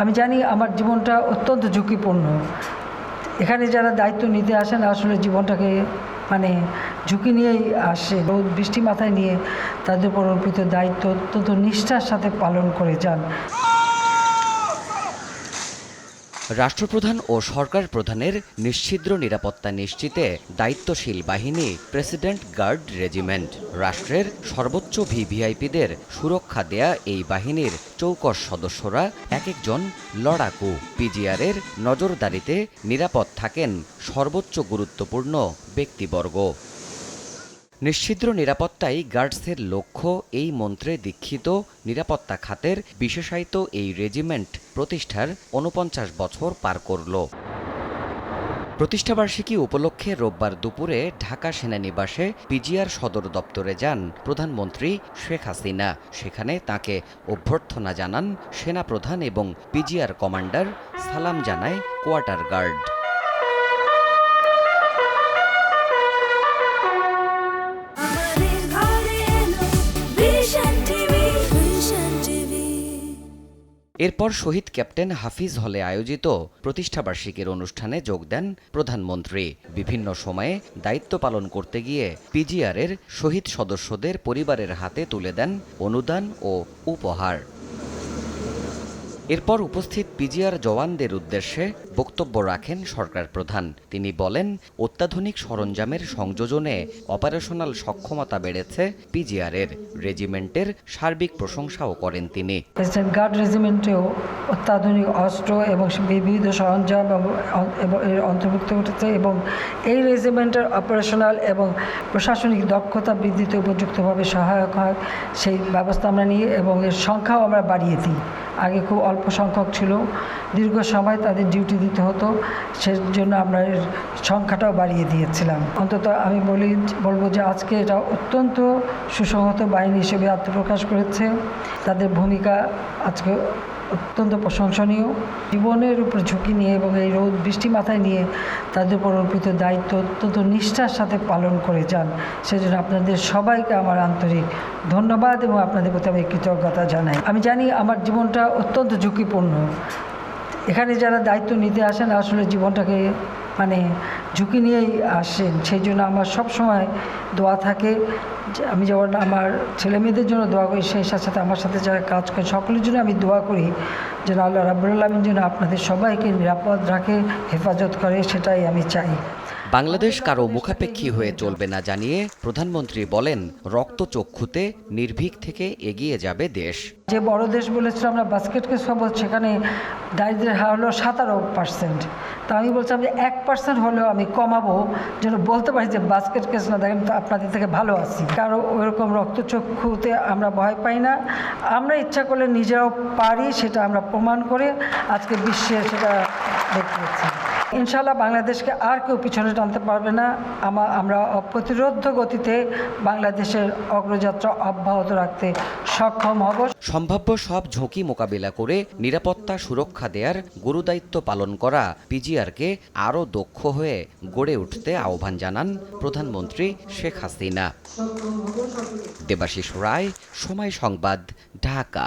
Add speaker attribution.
Speaker 1: আমি জানি আমার জীবনটা অত্যন্ত ঝুঁকিপূর্ণ। এখানে যারা দায়িত্ব নিতে আসেন আসলে জীবনটাকে মানে ঝুঁকি নিয়েই আসে রোদ, বৃষ্টি মাথায় নিয়ে তাদের উপর অর্পিত দায়িত্ব অত্যন্ত নিষ্ঠার সাথে পালন করে যান।
Speaker 2: রাষ্ট্রপ্রধান ও সরকার প্রধানের নিশ্ছিদ্র নিরাপত্তা নিশ্চিতে দায়িত্বশীল বাহিনী প্রেসিডেন্ট গার্ড রেজিমেন্ট। রাষ্ট্রের সর্বোচ্চ ভিভিআইপিদের সুরক্ষা দেয়া এই বাহিনীর চৌকস সদস্যরা এক একজন লড়াকু। পিজিআরের নজরদারিতে নিরাপদ থাকেন সর্বোচ্চ গুরুত্বপূর্ণ ব্যক্তিবর্গ। নিশ্ছিদ্র নিরাপত্তাই গার্ডসের লক্ষ্য। এই মন্ত্রে দীক্ষিত নিরাপত্তা খাতের বিশেষায়িত এই রেজিমেন্ট প্রতিষ্ঠার উনপঞ্চাশ বছর পার করল। প্রতিষ্ঠাবার্ষিকী উপলক্ষে রোববার দুপুরে ঢাকা সেনানিবাসে পিজিআর সদর দপ্তরে যান প্রধানমন্ত্রী শেখ হাসিনা। সেখানে তাকে অভ্যর্থনা জানান সেনাপ্রধান এবং পিজিআর কমান্ডার সালাম জানায় কোয়ার্টার গার্ড। এরপর শহীদ ক্যাপ্টেন হাফিজ হলে আয়োজিত প্রতিষ্ঠাবার্ষিকীর অনুষ্ঠানে যোগ দেন প্রধানমন্ত্রী। বিভিন্ন সময়ে দায়িত্ব পালন করতে গিয়ে পিজিআরের শহীদ সদস্যদের পরিবারের হাতে তুলে দেন অনুদান ও উপহার। এরপর উপস্থিত পিজিআর জওয়ানদের উদ্দেশ্যে বক্তব্য রাখেন সরকার প্রধান। তিনি বলেন, অত্যাধুনিক সরঞ্জামের সংযোজনে অপারেশনাল সক্ষমতা বেড়েছে পিজিআরের। রেজিমেন্টের সার্বিক প্রশংসাও করেন তিনি।
Speaker 1: গার্ড রেজিমেন্টেও অত্যাধুনিক অস্ত্র এবং বিবিধ সরঞ্জাম এবং- অন্তর্ভুক্ত ঘটেছে এবং এই রেজিমেন্টের অপারেশনাল এবং প্রশাসনিক দক্ষতা বৃদ্ধিতে উপযুক্তভাবে সহায়ক হয়। সেই ব্যবস্থা আমরা নিই এবং এর সংখ্যাও আমরা বাড়িয়ে দিই। আগে খুব অল্প সংখ্যক ছিল। দীর্ঘ সময় তাদের ডিউটি দিতে হতো। সেজন্য আমরা এর সংখ্যাটাও বাড়িয়ে দিয়েছিলাম। অন্তত আমি বলি, বলব যে আজকে এটা অত্যন্ত সুসংহত বাহিনী হিসেবে আত্মপ্রকাশ করেছে। তাদের ভূমিকা আজকে অত্যন্ত প্রশংসনীয়। জীবনের উপর ঝুঁকি নিয়ে এবং এই রোদ, বৃষ্টি মাথায় নিয়ে তাদের উপর অর্পিত দায়িত্ব অত্যন্ত নিষ্ঠার সাথে পালন করে যান। সেজন্য আপনাদের সবাইকে আমার আন্তরিক ধন্যবাদ এবং আপনাদের প্রতি আমি কৃতজ্ঞতা জানাই। আমি জানি আমার জীবনটা অত্যন্ত ঝুঁকিপূর্ণ। এখানে যারা দায়িত্ব নিতে আসেন, আসলে জীবনটাকে মানে ঝুঁকি নিয়েই আসেন, সেই জন্য আমার সব সময় দোয়া থাকে। আমি যেমন আমার ছেলে মেয়েদের জন্য দোয়া করি, সেই সাথে সাথে আমার সাথে যারা কাজ করে সকলের জন্য আমি দোয়া করি যেন আল্লাহ রাবুল আলমীর জন্য আপনাদের সবাইকে নিরাপদ রাখে, হেফাজত করে, সেটাই আমি চাই।
Speaker 2: বাংলাদেশ কারও মুখাপেক্ষী হয়ে চলবে না জানিয়ে প্রধানমন্ত্রী বলেন রক্তচক্ষুতে নির্ভীক থেকে এগিয়ে যাবে দেশ।
Speaker 1: যে বড় দেশ বলেছিল, আমরা বাস্কেট কেস পাবো সেখানে দারিদ্রের হার হলো সাতারো পার্সেন্ট। তা আমি বলছিলাম যে এক পার্সেন্ট হলেও আমি কমাবো, যেন বলতে পারি যে বাস্কেট কেস না দেখেন আপনাদের থেকে ভালো আছি। কারও ওইরকম রক্তচক্ষুতে আমরা ভয় পাই না। আমরা ইচ্ছা করলে নিজেরাও পারি, সেটা আমরা প্রমাণ করে আজকে বিশ্বে সেটা দেখিয়েছি ইনশাল্লাহ বাংলাদেশকে আর কেউ পিছনে টানতে পারবে না। আমা আমরা অপ্রতিরোধ গতিতে বাংলাদেশের অগ্রযাত্রা অব্যাহত রাখতে সক্ষম হব।
Speaker 2: সম্ভাব্য সব ঝুঁকি মোকাবিলা করে নিরাপত্তা সুরক্ষা দেয়ার গুরুদায়িত্ব পালন করা পিজিআরকে আরও দক্ষ হয়ে গড়ে উঠতে আহ্বান জানান প্রধানমন্ত্রী শেখ হাসিনা। দেবাশিস রায়, সময় সংবাদ, ঢাকা।